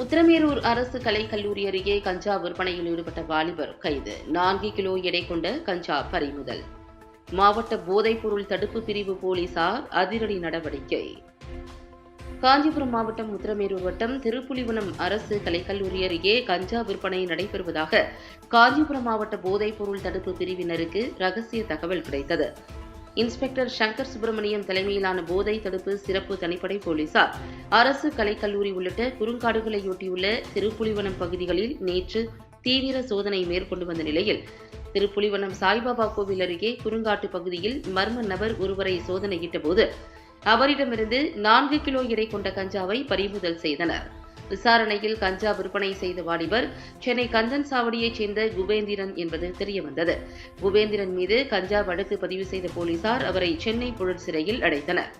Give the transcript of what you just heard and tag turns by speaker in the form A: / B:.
A: உத்திரமேரூர் அரசு கலைக்கல்லூரி அருகே கஞ்சா விற்பனையில் ஈடுபட்ட வாலிபர் கைது. நான்கு கிலோ எடை கொண்ட கஞ்சா பறிமுதல். மாவட்ட போதைப்பொருள் தடுப்பு பிரிவு போலீசார் அதிரடி நடவடிக்கை. காஞ்சிபுரம் மாவட்டம் உத்திரமேரூர் வட்டம் திருப்புலிவனம் அரசு கலைக்கல்லூரி அருகே கஞ்சா விற்பனை நடைபெறுவதாக காஞ்சிபுரம் மாவட்ட போதைப்பொருள் தடுப்பு பிரிவினருக்கு ரகசிய தகவல் கிடைத்தது. இன்ஸ்பெக்டர் சங்கர் சுப்பிரமணியம் தலைமையிலான போதை தடுப்பு சிறப்பு தனிப்படை போலீசார் அரசு கலைக்கல்லூரி உள்ளிட்ட குறுங்காடுகளையொட்டியுள்ள திருப்புலிவனம் பகுதிகளில் நேற்று தீவிர சோதனை மேற்கொண்டு வந்த நிலையில் திருப்புலிவனம் சாய்பாபா கோவில் அருகே குறுங்காட்டு பகுதியில் மர்ம நபர் ஒருவரை சோதனையிட்ட போது அவரிடமிருந்து நான்கு கிலோ எடை கொண்ட கஞ்சாவை பறிமுதல் செய்தனர். விசாரணையில் கஞ்சா விற்பனை செய்த வாலிபர் சென்னை கந்தன் சாவடியைச் சேர்ந்த குபேந்திரன் என்பது தெரியவந்தது. குபேந்திரன் மீது கஞ்சா வழக்கு பதிவு செய்த போலீசார் அவரை சென்னை புழல் சிறையில் அடைத்தனர்.